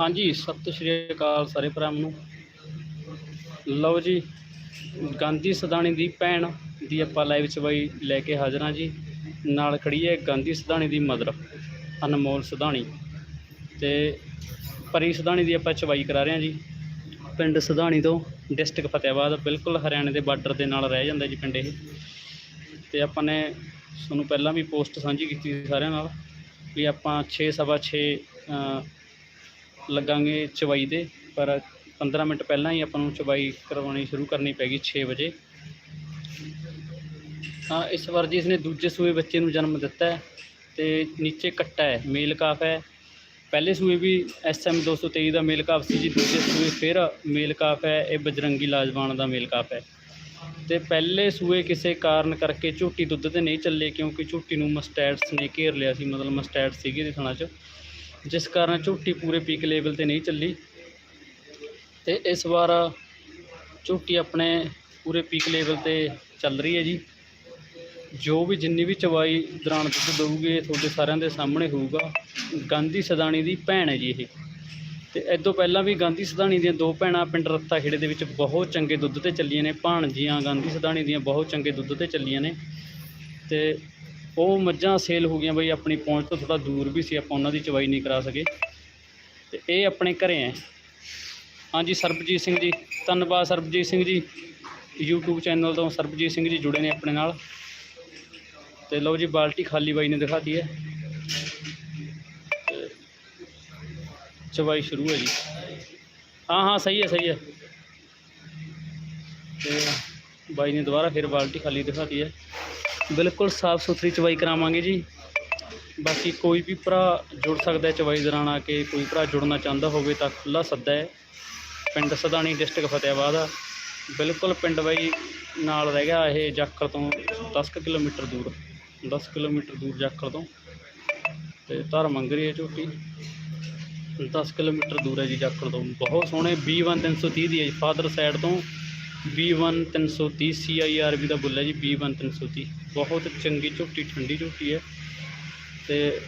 ਹਾਂਜੀ, ਸਤਿ ਸ਼੍ਰੀ ਅਕਾਲ ਸਾਰੇ ਭਰਾਵਾਂ ਨੂੰ। ਲਓ ਜੀ, ਗਾਂਧੀ ਸਦਾਣੀ ਦੀ ਭੈਣ ਦੀ ਆਪਾਂ ਲਾਈਵ ਚ ਬਾਈ ਲੈ ਕੇ ਹਾਜ਼ਰ ਹਾਂ ਜੀ। ਨਾਲ ਖੜੀ ਹੈ ਗਾਂਧੀ ਸਦਾਣੀ ਦੀ ਮਦਰ ਅਨਮੋਲ ਸਦਾਣੀ ਤੇ ਪਰੀ ਸਦਾਣੀ ਦੀ ਆਪਾਂ ਚਵਾਈ ਕਰਾ ਰਹੇ ਹਾਂ ਜੀ। ਪਿੰਡ ਸਦਾਣੀ ਤੋਂ ਡਿਸਟ੍ਰਿਕਟ ਫਤਿਆਬਾਦ, ਬਿਲਕੁਲ ਹਰਿਆਣੇ ਦੇ ਬਾਰਡਰ ਦੇ ਨਾਲ ਰਹਿ ਜਾਂਦਾ ਜੀ ਪਿੰਡ ਇਹ। ਤੇ ਆਪਾਂ ਨੇ ਤੁਹਾਨੂੰ ਪਹਿਲਾਂ ਵੀ ਪੋਸਟ ਸਾਂਝੀ ਕੀਤੀ ਸੀ ਸਾਰਿਆਂ ਨਾਲ ਵੀ ਆਪਾਂ 6 ਸਵਾ 6 ਲੱਗਾਂਗੇ ਚਵਾਈ ਦੇ ਪਰ 15 ਮਿੰਟ ਪਹਿਲਾਂ ਹੀ ਆਪਾਂ ਨੂੰ ਚਵਾਈ ਕਰਵਾਉਣੀ ਸ਼ੁਰੂ ਕਰਨੀ ਪੈਗੀ 6 ਵਜੇ। ਹਾਂ ਇਸ ਵਾਰ ਜੀ ਇਸਨੇ ਦੂਜੇ ਸੂਏ ਬੱਚੇ ਨੂੰ ਜਨਮ ਦਿੱਤਾ ਹੈ। ਤੇ ਨੀਚੇ ਕੱਟਾ ਹੈ, ਮੇਲ ਕਾਫ ਹੈ। ਪਹਿਲੇ ਸੂਏ ਵੀ ਐਸਐਮ 223 ਦਾ ਮੇਲ ਕਾਫ ਸੀ ਜੀ, ਦੂਜੇ ਸੂਏ ਫਿਰ ਮੇਲ ਕਾਫ ਹੈ, ਇਹ ਬਜਰੰਗੀ ਲਾਜਵਾਨ ਦਾ ਮੇਲ ਕਾਫ ਹੈ। ਤੇ ਪਹਿਲੇ ਸੂਏ ਕਿਸੇ ਕਾਰਨ ਕਰਕੇ ਝੂਟੀ ਦੁੱਧ ਤੇ ਨਹੀਂ ਚੱਲੇ, ਕਿਉਂਕਿ ਝੂਟੀ ਨੂੰ ਮਸਟੈਟਸ ਨੇ ਘੇਰ ਲਿਆ ਸੀ, ਮਤਲਬ ਮਸਟੈਡ ਸੀਗੇ ਦੇ ਥਣਾ 'ਚ। ਜਿਸ ਕਾਰਨ ਝੂਟੀ ਪੂਰੇ ਪੀਕ ਲੈਵਲ ਤੇ ਨਹੀਂ ਚੱਲੀ। ਤੇ ਇਸ ਵਾਰ ਝੂਟੀ ਆਪਣੇ ਪੂਰੇ ਪੀਕ ਲੈਵਲ ਤੇ ਚੱਲ ਰਹੀ ਹੈ ਜੀ। ਜੋ ਵੀ ਜਿੰਨੀ ਵੀ ਚਵਾਈ ਦੌਰਾਨ ਦੁੱਧ ਦਊਗੇ ਤੁਹਾਡੇ ਸਾਰਿਆਂ ਦੇ ਸਾਹਮਣੇ ਹੋਊਗਾ। ਗਾਂਧੀ ਸਦਾਣੀ ਦੀ ਭੈਣ ਹੈ ਜੀ ਇਹ। ਤੇ ਇਦੋਂ ਪਹਿਲਾਂ ਵੀ ਗਾਂਧੀ ਸਦਾਣੀ ਦੀਆਂ ਦੋ ਭੈਣਾਂ ਪਿੰਡ ਰੱਤਾ ਖੇੜੇ ਦੇ ਵਿੱਚ ਬਹੁਤ ਚੰਗੇ ਦੁੱਧ ਤੇ ਚੱਲੀਆਂ ਨੇ। ਭਾਣਜੀਆਂ ਗਾਂਧੀ ਸਦਾਣੀ ਦੀਆਂ ਬਹੁਤ ਚੰਗੇ ਦੁੱਧ ਤੇ ਚੱਲੀਆਂ ਨੇ। ਤੇ ਉਹ ਮੱਝਾਂ ਸੇਲ ਹੋ ਗਈਆਂ ਬਈ, ਆਪਣੀ ਪਹੁੰਚ ਤੋਂ ਥੋੜਾ ਦੂਰ ਵੀ ਸੀ, ਆਪਾਂ ਉਹਨਾਂ ਦੀ ਚਵਾਈ ਨਹੀਂ ਕਰਾ ਸਕੇ। ਤੇ ਇਹ ਆਪਣੇ ਘਰੇ ਹੈ। ਹਾਂਜੀ, ਸਰਬਜੀਤ ਸਿੰਘ ਜੀ। ਧੰਨਵਾਦ ਸਰਬਜੀਤ ਸਿੰਘ ਜੀ। YouTube ਚੈਨਲ ਤੋਂ ਸਰਬਜੀਤ ਸਿੰਘ ਜੀ ਜੁੜੇ ਨੇ ਆਪਣੇ ਨਾਲ। ਤੇ ਲਓ ਜੀ, ਬਾਲਟੀ ਖਾਲੀ ਬਾਈ ਨੇ ਦਿਖਾਤੀ ਹੈ। ਤੇ ਚਵਾਈ ਸ਼ੁਰੂ ਹੈ ਜੀ। ਹਾਂ ਹਾਂ, ਸਹੀ ਹੈ ਸਹੀ ਹੈ। ਤੇ ਬਾਈ ਨੇ ਦੁਬਾਰਾ ਫਿਰ ਬਾਲਟੀ ਖਾਲੀ ਦਿਖਾਤੀ ਹੈ। ਬਿਲਕੁਲ ਸਾਫ਼ ਸੁਥਰੀ ਚਵਾਈ ਕਰਾਵਾਂਗੇ ਜੀ। ਬਾਕੀ ਕੋਈ ਵੀ ਭਰਾ ਜੁੜ ਸਕਦਾ ਹੈ ਚਵਾਈ ਦੌਰਾਨ ਆ ਕੇ, ਕੋਈ ਭਰਾ ਜੁੜਨਾ ਚਾਹੁੰਦਾ ਹੋਵੇ ਤਾਂ ਖੁੱਲਾ ਸੱਦਾ ਹੈ। ਪਿੰਡ ਸਦਾਣੀ ਡਿਸਟ੍ਰਿਕਟ ਫਤਿਆਬਾਦ ਆ। ਬਿਲਕੁਲ ਪਿੰਡ ਬਾਈ ਨਾਲ ਰਹਿ ਗਿਆ, ਇਹ ਜਾਖਲ ਤੋਂ 10 ਕੁ ਕਿਲੋਮੀਟਰ ਦੂਰ। 10 ਕਿਲੋਮੀਟਰ ਦੂਰ ਜਾਖਲ ਤੋਂ। ਤੇ ਧਰ ਮੰਗ ਰਹੀ ਹੈ ਝੋਟੀ। 10 ਕਿਲੋਮੀਟਰ ਦੂਰ ਹੈ ਜੀ ਜਾਖਲ ਤੋਂ। ਬਹੁਤ ਸੋਹਣੇ B1 330 ਦੀ ਹੈ ਜੀ। ਫਾਦਰ ਸਾਈਡ ਤੋਂ B1 330 CIRB ਦਾ ਬੁੱਲ ਹੈ ਜੀ B1 330 ਬਹੁਤ ਚੰਗੀ ਝੋਟੀ, ਠੰਡੀ ਝੋਟੀ ਹੈ। ਤੇ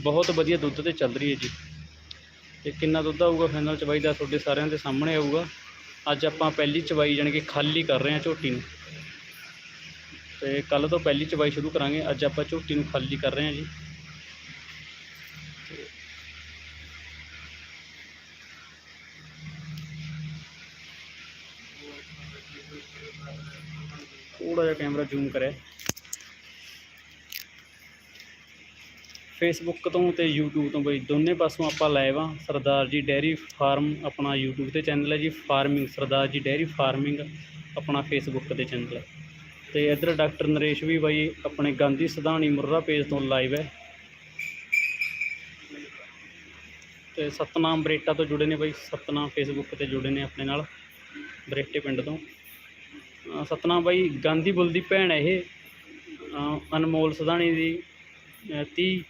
ਬਹੁਤ ਵਧੀਆ ਦੁੱਧ ਤੇ ਚੱਲ ਰਹੀ ਹੈ ਜੀ। ਤੇ ਕਿੰਨਾ ਦੁੱਧ ਆਊਗਾ ਫਾਈਨਲ ਚਵਾਈ ਦਾ ਤੁਹਾਡੇ ਸਾਰਿਆਂ ਦੇ ਸਾਹਮਣੇ ਆਊਗਾ। ਅੱਜ ਆਪਾਂ ਪਹਿਲੀ ਚਵਾਈ ਜਾਣੀ ਕਿ ਖਾਲੀ ਕਰ ਰਹੇ ਹਾਂ ਝੋਟੀ ਨੂੰ। ਤੇ ਕੱਲ ਤੋਂ ਪਹਿਲੀ ਚਵਾਈ ਸ਼ੁਰੂ ਕਰਾਂਗੇ। ਅੱਜ ਆਪਾਂ ਝੋਟੀ ਨੂੰ ਖਾਲੀ ਕਰ ਰਹੇ ਹਾਂ ਜੀ। ਥੋੜਾ ਜਿਹਾ ਕੈਮਰਾ ਜ਼ੂਮ ਕਰਿਆ। ਫੇਸਬੁੱਕ ਤੋਂ ਤੇ YouTube ਤੋਂ ਬਈ ਦੋਨੇ ਪਾਸੋਂ ਆਪਾਂ ਲਾਈਵ ਆ ਸਰਦਾਰ ਜੀ ਡੈਰੀ ਫਾਰਮ ਆਪਣਾ YouTube ਤੇ ਚੈਨਲ ਹੈ ਜੀ। Farming Sardar ji dairy farming ਆਪਣਾ ਫੇਸਬੁੱਕ ਤੇ ਚੈਨਲ ਹੈ। ਤੇ ਇੱਧਰ ਡਾਕਟਰ ਨਰੇਸ਼ ਵੀ ਬਾਈ ਆਪਣੇ ਗਾਂਧੀ ਸਦਾਣੀ ਮੁਰਰਾ ਪੇਜ ਤੋਂ ਲਾਈਵ ਹੈ। ਤੇ ਸਤਨਾਮ ਬਰੇਟਾ ਤੋਂ ਜੁੜੇ ਨੇ ਬਾਈ, ਸਤਨਾਮ ਫੇਸਬੁੱਕ ਤੇ ਜੁੜੇ ਨੇ ਆਪਣੇ ਨਾਲ, ਬਰੇਟੇ ਪਿੰਡ ਤੋਂ। ਸਤਨਾਮ ਬਾਈ, ਗਾਂਧੀ ਬੁੱਲ ਦੀ ਭੈਣ ਹੈ ਇਹ। ਅਨਮੋਲ ਸਦਾਣੀ ਦੀ, ਅਹ 30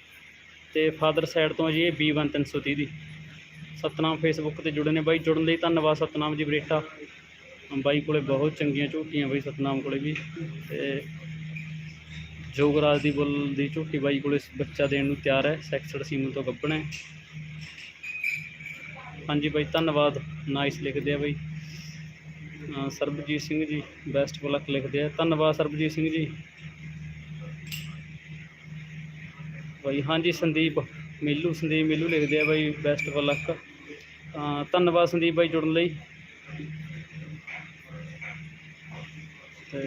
ਤੇ ਫਾਦਰ ਸਾਈਡ ਤੋਂ ਜੀ ਇਹ B1 330 ਦੀ। ਸਤਨਾਮ ਫੇਸਬੁੱਕ ਤੇ ਜੁੜੇ ਨੇ ਬਾਈ, ਜੁੜਨ ਲਈ ਧੰਨਵਾਦ ਸਤਨਾਮ ਜੀ ਬਰੇਟਾ। ਬਾਈ ਕੋਲੇ ਬਹੁਤ ਚੰਗੀਆਂ ਝੋਟੀਆਂ ਬਾਈ ਸਤਨਾਮ ਕੋਲੇ ਵੀ ਤੇ ਜੋਗਰਾਜ ਦੀ ਬੁੱਲ ਦੀ ਝੋਟੀ ਬਾਈ ਕੋਲੇ ਬੱਚਾ ਦੇਣ ਨੂੰ ਤਿਆਰ ਹੈ, ਸੈਕਸਡ ਸੀਮਨ ਤੋਂ ਗੱਭਣਾ ਹੈ। ਹਾਂਜੀ ਬਾਈ, ਧੰਨਵਾਦ। ਨਾਈਸ ਲਿਖਦੇ ਆ ਬਾਈ। ਸਰਬਜੀਤ ਸਿੰਘ ਜੀ, ਬੈਸਟ ਬਲਕ ਲਿਖਦੇ ਆ। ਧੰਨਵਾਦ ਸਰਬਜੀਤ ਸਿੰਘ ਜੀ। ਬਾਈ, ਹਾਂਜੀ ਸੰਦੀਪ, ਮੇਲੂ ਸੰਦੀਪ ਮੇਲੂ ਲਿਖਦੇ ਆ ਬਾਈ, ਬੈਸਟ ਬਲਕ। ਧੰਨਵਾਦ ਸੰਦੀਪ ਬਾਈ ਜੁੜਨ ਲਈ। ਤੇ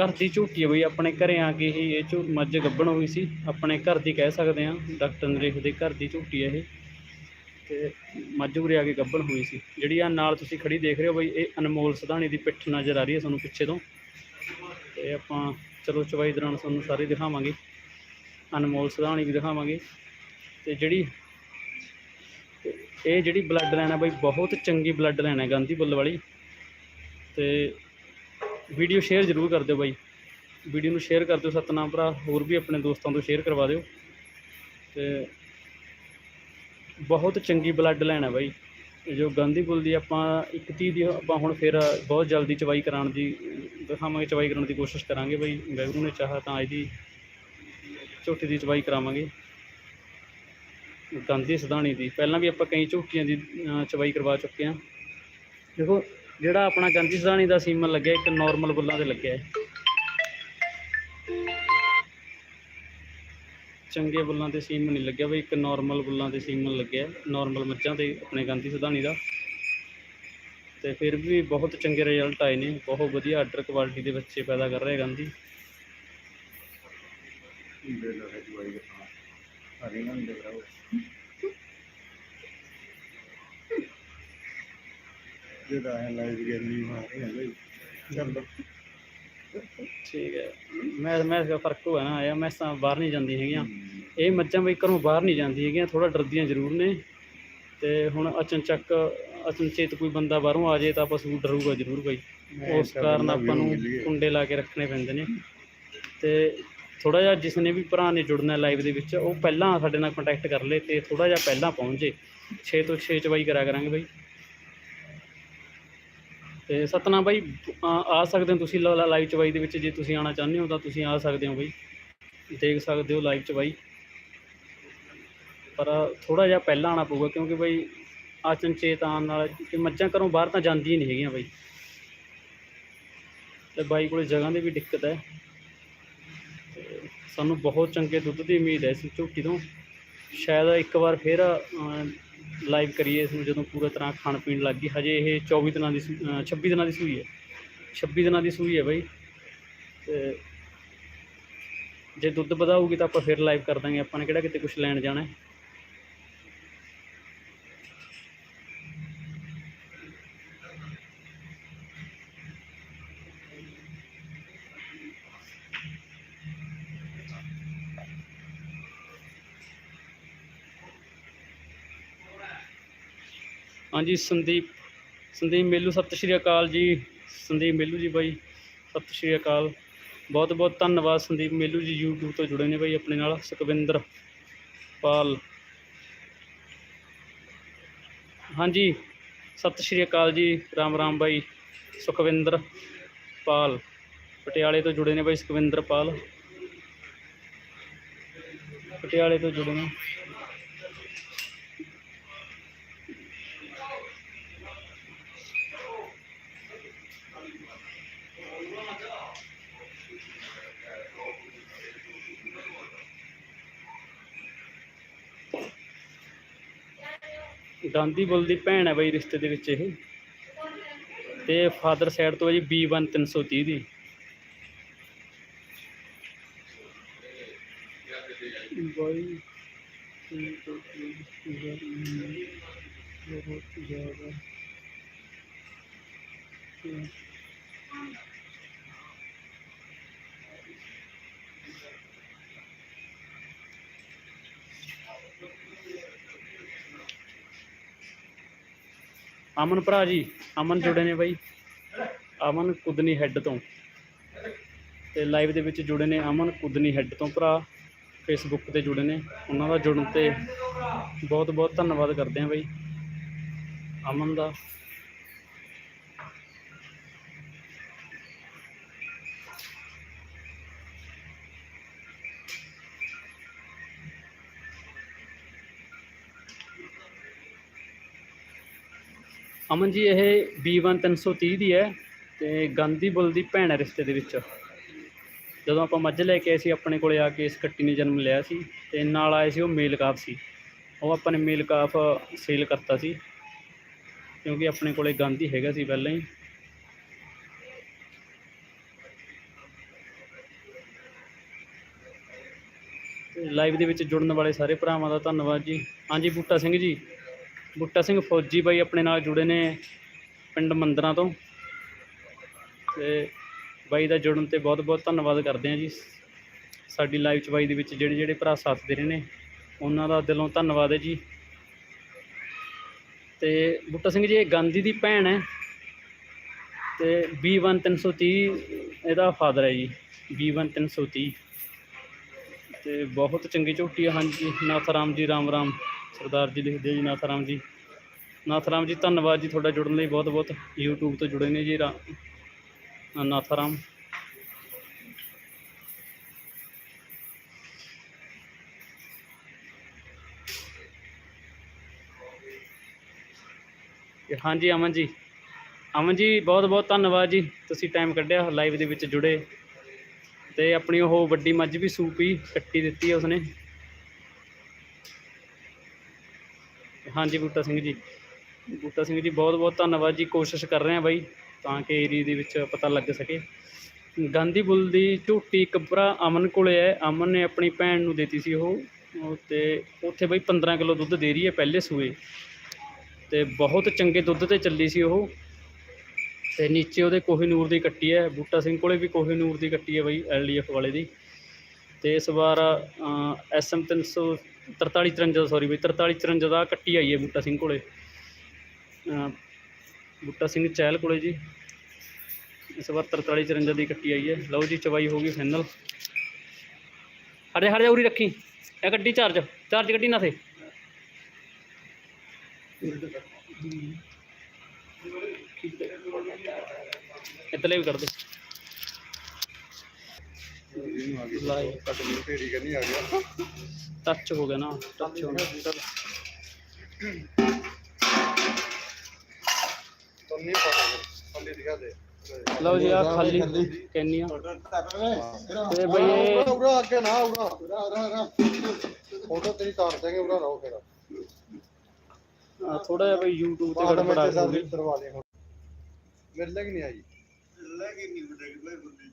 ਘਰ ਦੀ ਝੂਟੀ ਹੈ ਬਈ, ਆਪਣੇ ਘਰੇ ਆ ਕੇ ਹੀ ਇਹ ਝੂ ਮੱਝ ਗੱਭਣ ਹੋਈ ਸੀ। ਆਪਣੇ ਘਰ ਦੀ ਕਹਿ ਸਕਦੇ ਆ ਡਾਕਟਰ ਨਰੇਸ਼ ਦੇ ਘਰ ਦੀ ਝੂਟੀ ਹੈ ਇਹ। ਤੇ ਮੱਝ ਉਰੇ ਆ ਕੇ ਗੱਭਣ ਹੋਈ ਸੀ। ਜਿਹੜੀ ਆ ਨਾਲ ਤੁਸੀਂ ਖੜੀ ਦੇਖ ਰਹੇ ਹੋ ਬਈ, ਇਹ ਅਨਮੋਲ ਸਧਾਣੀ ਦੀ ਪਿੱਠ ਨਜ਼ਰ ਆ ਰਹੀ ਹੈ ਤੁਹਾਨੂੰ ਪਿੱਛੇ ਤੋਂ। ਤੇ ਆਪਾਂ ਚਲੋ ਚਵਾਈ ਦੌਰਾਨ ਤੁਹਾਨੂੰ ਸਾਰੇ ਦਿਖਾਵਾਂਗੇ। ਅਨਮੋਲ ਸਧਾਣੀ ਵੀ ਦਿਖਾਵਾਂਗੇ। ਤੇ ਜਿਹੜੀ ਇਹ ਜਿਹੜੀ ਬਲੱਡ ਲਾਈਨ ਹੈ ਬਾਈ, ਬਹੁਤ ਚੰਗੀ ਬਲੱਡ ਲਾਈਨ ਹੈ ਗਾਂਧੀ ਬੁੱਲ ਵਾਲੀ। ਤੇ ਵੀਡੀਓ ਸ਼ੇਅਰ ਜ਼ਰੂਰ ਕਰ ਦਿਓ ਬਾਈ। ਵੀਡੀਓ ਨੂੰ ਸ਼ੇਅਰ ਕਰ ਦਿਓ ਸਤਨਾਮ ਭਰਾ, ਹੋਰ ਵੀ ਆਪਣੇ ਦੋਸਤਾਂ ਤੋਂ ਸ਼ੇਅਰ ਕਰਵਾ ਦਿਓ। ਤੇ ਬਹੁਤ ਚੰਗੀ ਬਲੱਡ ਲਾਈਨ ਹੈ ਬਾਈ। ਜੋ ਗਾਂਧੀ ਬੁੱਲ ਦੀ ਆਪਾਂ ਇੱਕ ਤੀਹ ਦੀ ਆਪਾਂ ਹੁਣ ਫਿਰ ਬਹੁਤ ਜਲਦੀ ਚਵਾਈ ਕਰਾਉਣ ਦੀ, ਦਿਖਾਵਾਂਗੇ, ਚਵਾਈ ਕਰਾਉਣ ਦੀ ਕੋਸ਼ਿਸ਼ ਕਰਾਂਗੇ ਬਾਈ। ਵੈਗਰੂ ਨੇ ਚਾਹਾ ਤਾਂ ਇਹਦੀ ਝੋਟੀ ਦੀ ਚਵਾਈ ਕਰਾਵਾਂਗੇ। ਗਾਂਧੀ ਸਦਾਣੀ ਦੀ। ਪਹਿਲਾਂ ਵੀ ਆਪਾਂ ਕਈ ਝੋਟੀਆਂ ਦੀ ਚਵਾਈ ਕਰਵਾ ਚੁੱਕੇ ਹਾਂ। ਦੇਖੋ, ਜਿਹੜਾ ਆਪਣਾ ਗਾਂਧੀ ਸਦਾਣੀ ਦਾ ਸੀਮਨ ਲੱਗਿਆ, ਇੱਕ ਨਾਰਮਲ ਬੁੱਲਾਂ ਤੇ ਲੱਗਿਆ ਹੈ। ਚੰਗੇ ਬੁੱਲਾਂ ਤੇ ਸੀਮਨ ਨਹੀਂ ਲੱਗਿਆ ਬਈ, ਇੱਕ ਨਾਰਮਲ ਬੁੱਲਾਂ ਤੇ ਸੀਮਨ ਲੱਗਿਆ ਨਾਰਮਲ ਮੱਝਾਂ ਤੇ ਆਪਣੇ ਗਾਂਧੀ ਸਦਾਣੀ ਦਾ। ਤੇ ਫਿਰ ਵੀ ਬਹੁਤ ਚੰਗੇ ਰਿਜ਼ਲਟ ਆਏ ਨੇ। ਬਹੁਤ ਵਧੀਆ ਆਰਡਰ ਕੁਆਲਿਟੀ ਦੇ ਬੱਚੇ ਪੈਦਾ ਕਰ ਰਹੇ ਗਾਂਧੀ। ਹੈ ਲਾਈਵ ਗੈਲਰੀ ਮਾਰੇ ਹੈ ਚੱਲ ਠੀਕ ਹੈ। ਮੈਂ ਮੈਂ ਇਸ ਫ਼ਰਕ ਹੋਇਆ ਨਾ ਆਇਆ ਮੈਂ ਤਾਂ ਬਾਹਰ ਨਹੀਂ ਜਾਂਦੀ ਹੈਗੀਆਂ। ਇਹ ਮੱਝਾਂ ਬਈ ਘਰੋਂ ਬਾਹਰ ਨਹੀਂ ਜਾਂਦੀ ਹੈਗੀਆਂ ਥੋੜਾ ਡਰਦੀਆਂ ਜ਼ਰੂਰ ਨੇ। ਤੇ ਹੁਣ ਅਚਨਚੱਕ ਅਚਨਚੇਤ ਕੋਈ ਬੰਦਾ ਬਾਹਰੋਂ ਆ ਜਾਏ ਤਾਂ ਆਪਾਂ ਸੂ ਡਰੂਗਾ ਜ਼ਰੂਰ ਬਈ। ਉਸ ਕਾਰਨ ਆਪਾਂ ਨੂੰ ਕੁੰਡੇ ਲਾ ਕੇ ਰੱਖਣੇ ਪੈਂਦੇ ਨੇ। ਤੇ ਥੋੜਾ ਜਿਹਾ ਜਿਸ ਨੇ ਵੀ ਭਰਾ ਨੇ ਜੁੜਨਾ ਲਾਈਵ ਦੇ ਵਿੱਚ, ਉਹ ਪਹਿਲਾਂ ਸਾਡੇ ਨਾਲ ਕੰਟੈਕਟ ਕਰ ਲੇ ਤੇ ਥੋੜਾ ਜਿਹਾ ਪਹਿਲਾਂ ਪਹੁੰਚ। ਜੇ 6 ਤੋਂ 6 ਚਵਾਈ ਕਰਿਆ ਕਰਾਂਗੇ ਬਾਈ। ਤੇ ਸਤਨਾ ਬਾਈ, ਆ ਆ ਸਕਦੇ ਹੋ ਤੁਸੀਂ ਲਾਈਵ ਚਵਾਈ ਦੇ ਵਿੱਚ, ਜੇ ਤੁਸੀਂ ਆਉਣਾ ਚਾਹੁੰਦੇ ਹੋ ਤਾਂ ਤੁਸੀਂ ਆ ਸਕਦੇ ਹੋ ਬਾਈ। ਦੇਖ ਸਕਦੇ ਹੋ ਲਾਈਵ ਚਵਾਈ ਪਰ ਥੋੜਾ ਜਿਹਾ ਪਹਿਲਾਂ ਆਉਣਾ ਪਊਗਾ ਕਿਉਂਕਿ ਬਾਈ, ਅਚਨਚੇਤ ਆਉਣ ਨਾਲ ਕਿ ਮੱਝਾਂ ਘਰੋਂ ਬਾਹਰ ਤਾਂ ਜਾਂਦੀਆਂ ਨਹੀਂ ਹੈਗੀਆਂ ਬਾਈ। ਤੇ ਬਾਈ ਕੋਲੇ ਜਗ੍ਹਾ ਦੀ ਵੀ ਦਿੱਕਤ ਹੈ। ਸਾਨੂੰ ਬਹੁਤ ਚੰਗੇ ਦੁੱਧ ਦੀ ਉਮੀਦ ਹੈ ਇਸ ਝੋਟੀ ਤੋਂ ਸ਼ਾਇਦ ਇੱਕ ਵਾਰ ਫਿਰ ਲਾਈਵ ਕਰੀਏ ਇਸ ਨੂੰ ਜਦੋਂ ਪੂਰਾ ਤਰ੍ਹਾਂ ਖਾਣ ਪੀਣ ਲੱਗ ਗਈ। ਹਜੇ ਇਹ 24 ਦਿਨਾਂ ਦੀ ਸੂ- ਅਹ 26 ਦਿਨਾਂ ਦੀ ਸੂਈ ਹੈ। 26 ਦਿਨਾਂ ਦੀ ਸੂਈ ਹੈ ਬਾਈ। ਤੇ ਜੇ ਦੁੱਧ ਵਧਾਊਗੀ ਤਾਂ ਆਪਾਂ ਫਿਰ ਲਾਈਵ ਕਰ ਦਾਂਗੇ। ਆਪਾਂ ਨੇ ਕਿਹੜਾ ਕਿਤੇ ਕੁਝ ਲੈਣ ਜਾਣਾ ਹਾਂਜੀ, ਸੰਦੀਪ ਸੰਦੀਪ ਮੇਲੂ, ਸਤਿ ਸ਼੍ਰੀ ਅਕਾਲ ਜੀ। ਸੰਦੀਪ ਮੇਲੂ ਜੀ ਬਾਈ, ਸਤਿ ਸ਼੍ਰੀ ਅਕਾਲ। ਬਹੁਤ ਬਹੁਤ ਧੰਨਵਾਦ ਸੰਦੀਪ ਮੇਲੂ ਜੀ YouTube ਤੋਂ ਜੁੜੇ ਨੇ ਬਾਈ ਆਪਣੇ ਨਾਲ, ਸੁਖਵਿੰਦਰ ਪਾਲ। ਹਾਂਜੀ, ਸਤਿ ਸ਼੍ਰੀ ਅਕਾਲ ਜੀ, ਰਾਮ ਰਾਮ ਬਾਈ, ਸੁਖਵਿੰਦਰ ਪਾਲ, ਪਟਿਆਲੇ ਤੋਂ ਜੁੜੇ ਨੇ ਬਾਈ ਸੁਖਵਿੰਦਰ ਪਾਲ। ਪਟਿਆਲੇ ਤੋਂ ਜੁੜੇ ਨੇ। ਗਾਂਧੀ ਬੁੱਲ ਦੀ ਭੈਣ ਹੈ ਬਾਈ ਰਿਸ਼ਤੇ ਦੇ ਵਿੱਚ ਇਹ। ਤੇ ਫਾਦਰ ਸਾਈਡ ਤੋਂ ਹੈ ਜੀ B1 330 ਦੀ ਬਾਈ ਬਹੁਤ ਜ਼ਿਆਦਾ ਅਮਨ ਭਰਾ ਜੀ, ਅਮਨ ਜੁੜੇ ਨੇ ਬਾਈ। ਅਮਨ ਕੁਦਨੀ ਹੈੱਡ ਤੋਂ। ਤੇ ਲਾਈਵ ਦੇ ਵਿੱਚ ਜੁੜੇ ਨੇ ਅਮਨ ਕੁਦਨੀ ਹੈੱਡ ਤੋਂ ਭਰਾ। ਫੇਸਬੁੱਕ ਤੇ ਜੁੜੇ ਨੇ। ਉਹਨਾਂ ਦਾ ਜੁੜਨ ਤੇ ਬਹੁਤ ਬਹੁਤ ਧੰਨਵਾਦ ਕਰਦੇ ਹਾਂ ਬਾਈ। ਅਮਨ ਦਾ ਅਮਨ ਜੀ, ਇਹ B1 330 ਦੀ ਹੈ ਤੇ ਗਾਂਧੀ ਬੁੱਲ ਦੀ ਭੈਣ ਹੈ ਰਿਸ਼ਤੇ ਦੇ ਵਿੱਚ। ਜਦੋਂ ਆਪਾਂ ਮੱਝ ਲੈ ਕੇ ਆਏ ਸੀ, ਆਪਣੇ ਕੋਲੇ ਆ ਕੇ ਇਸ ਕੱਟੀ ਨੇ ਜਨਮ ਲਿਆ ਸੀ ਤੇ ਨਾਲ ਆਏ ਸੀ ਉਹ ਮੇਲ ਕਾਫ ਸੀ। ਉਹ ਆਪਾਂ ਨੇ ਮੇਲ ਕਾਫ ਸੇਲ ਕਰਤਾ ਸੀ, ਕਿਉਂਕਿ ਆਪਣੇ ਕੋਲੇ ਗਾਂਧੀ ਹੈਗਾ ਸੀ ਪਹਿਲਾਂ ਹੀ। ਲਾਈਵ ਦੇ ਵਿੱਚ ਜੁੜਨ ਵਾਲੇ ਸਾਰੇ ਭਰਾਵਾਂ ਦਾ ਧੰਨਵਾਦ ਜੀ। ਹਾਂਜੀ, ਬੂਟਾ ਸਿੰਘ ਜੀ। ਬੂਟਾ ਸਿੰਘ ਫੌਜੀ ਬਾਈ ਆਪਣੇ ਨਾਲ ਜੁੜੇ ਨੇ ਪਿੰਡ ਮੰਦਰਾਂ ਤੋਂ। ਤੇ ਬਾਈ ਦਾ ਜੁੜਨ ਤੇ ਬਹੁਤ ਬਹੁਤ ਧੰਨਵਾਦ ਕਰਦੇ ਹਾਂ ਜੀ। ਸਾਡੀ ਲਾਈਵ ਚ ਬਾਈ ਦੇ ਵਿੱਚ ਜਿਹੜੇ ਜਿਹੜੇ ਭਰਾ ਸਾਥ ਦੇ ਰਹੇ ਨੇ, ਉਹਨਾਂ ਦਾ ਦਿਲੋਂ ਧੰਨਵਾਦ ਹੈ ਜੀ। ਤੇ ਬੁੱਟਾ ਸਿੰਘ ਜੀ, ਇਹ ਗਾਂਧੀ ਦੀ ਭੈਣ ਹੈ। ਤੇ B1 330 ਇਹਦਾ ਫਾਦਰ ਹੈ ਜੀ। V1 330 ਤੇ ਬਹੁਤ ਚੰਗੀ ਝੋਟੀ ਆ। ਹਾਂਜੀ, ਨਾਥ ਰਾਮ ਜੀ, ਰਾਮ ਰਾਮ। ਸਰਦਾਰ ਜੀ ਲਿਖਦੇ ਜੀ, ਨਾਥ ਰਾਮ ਜੀ। ਨਾਥ ਰਾਮ ਜੀ, ਧੰਨਵਾਦ ਜੀ ਤੁਹਾਡਾ ਜੁੜਨ ਲਈ ਬਹੁਤ ਬਹੁਤ। YouTube ਤੋਂ ਜੁੜੇ ਨੇ ਜੀ, ਰਾ- ਰਾਮ। ਹਾਂਜੀ, ਅਮਨ ਜੀ। ਅਮਨ ਜੀ, ਬਹੁਤ ਬਹੁਤ ਧੰਨਵਾਦ ਜੀ। ਤੁਸੀਂ ਟਾਈਮ ਕੱਢਿਆ ਲਾਈਵ ਦੇ ਵਿੱਚ ਜੁੜੇ। ਤੇ ਆਪਣੀ ਉਹ ਵੱਡੀ ਮੱਝ ਵੀ ਸੂਪੀ ਕੱਟੀ ਦਿੱਤੀ ਹੈ ਉਸਨੇ। ਹਾਂਜੀ ਬੂਟਾ ਸਿੰਘ ਜੀ। ਬੂਟਾ ਸਿੰਘ ਜੀ, ਬਹੁਤ ਬਹੁਤ ਧੰਨਵਾਦ ਜੀ। ਕੋਸ਼ਿਸ਼ ਕਰ ਰਹੇ ਹਾਂ ਬਾਈ, ਤਾਂ ਕਿ ਏਰੀਏ ਦੇ ਵਿੱਚ ਪਤਾ ਲੱਗ ਸਕੇ। ਗਾਂਧੀ ਬੁੱਲ ਦੀ ਝੋਟੀ ਇੱਕ ਅਮਨ ਕੋਲੇ ਹੈ। ਅਮਨ ਨੇ ਆਪਣੀ ਭੈਣ ਨੂੰ ਦਿੱਤੀ ਸੀ ਉਹ। ਉਹ ਤੇ ਉੱਥੇ ਬਈ 15 ਕਿਲੋ ਦੁੱਧ ਦੇ ਰਹੀ ਹੈ, ਪਹਿਲੇ ਸੂਏ। ਤੇ ਬਹੁਤ ਚੰਗੇ ਦੁੱਧ ਤੇ ਚੱਲੀ ਸੀ ਉਹ। ਤੇ ਨੀਚੇ ਉਹਦੇ ਕੋਹੀਨੂਰ ਦੀ ਕੱਟੀ ਹੈ, ਬੂਟਾ ਸਿੰਘ ਕੋਲੇ ਵੀ ਕੋਹੀਨੂਰ ਦੀ ਕੱਟੀ ਹੈ ਬਈ ਐਲਡੀਐਫ ਵਾਲੇ ਦੀ। ਤੇ ਇਸ ਵਾਰ ਐਸਐਮ 300 4353 ਸੌਰੀ ਬਈ 4353 ਦਾ ਕੱਟੀ ਆਈ ਹੈ ਬੂਟਾ ਸਿੰਘ ਕੋਲੇ। ਬੂਟਾ ਸਿੰਘ ਚਹਿਲ ਕੋਲੇ ਜੀ। ਇਸ ਵਾਰ 4354 ਦੀ ਕੱਟੀ ਆਈ ਹੈ। ਲਓ ਜੀ, ਚਵਾਈ ਹੋ ਗਈ ਫਾਈਨਲ ਹੜੇ ਹੜੇ ਉਰੀ ਰੱਖੀ। ਇਹ ਗੱਡੀ ਚਾਰਜ ਚਾਰਜ ਗੱਡੀ ਨਾ ਥੇ। ਇਤਲੇ ਵੀ ਕਰ ਦੇ। ਇਹਨੂੰ ਆ ਗਈ ਲਾਈ। ਕੱਟ ਲਈ ਢੇਰੀ ਕਰਨੀ ਆ ਗਿਆ ਟੱਚ ਹੋ ਗਿਆ ਨਾ ਟੱਚ ਹੋ ਗਿਆ ਚੱਲ ਤੁੰਨੀ ਪਾ ਥੱਲੇ ਦਿਖਾ ਦੇ ਲਓ ਜੀ ਆ ਖਾਲੀ ਕੈਨੀਆਂ। ਤੇ ਬਈ ਇਹ ਉਰਾ ਅੱਗੇ ਨਾ ਉਰਾ ਉਰਾ ਉਰਾ ਉਰਾ ਫੋਟੋ ਤੇਰੀ ਤਾਰ ਦੇਗੇ ਉਰਾ ਰਹੋ ਫਿਰ। ਥੋੜਾ ਜਿਹਾ ਬਈ YouTube ਤੇ ਗੜਬੜਾ ਹੋ ਗਈ ਮੇਰੇ ਲੱਗ ਨਹੀਂ ਆਈ। ਲੱਗ ਨਹੀਂ ਬੜੇ ਬੜੇ ਬੰਦੇ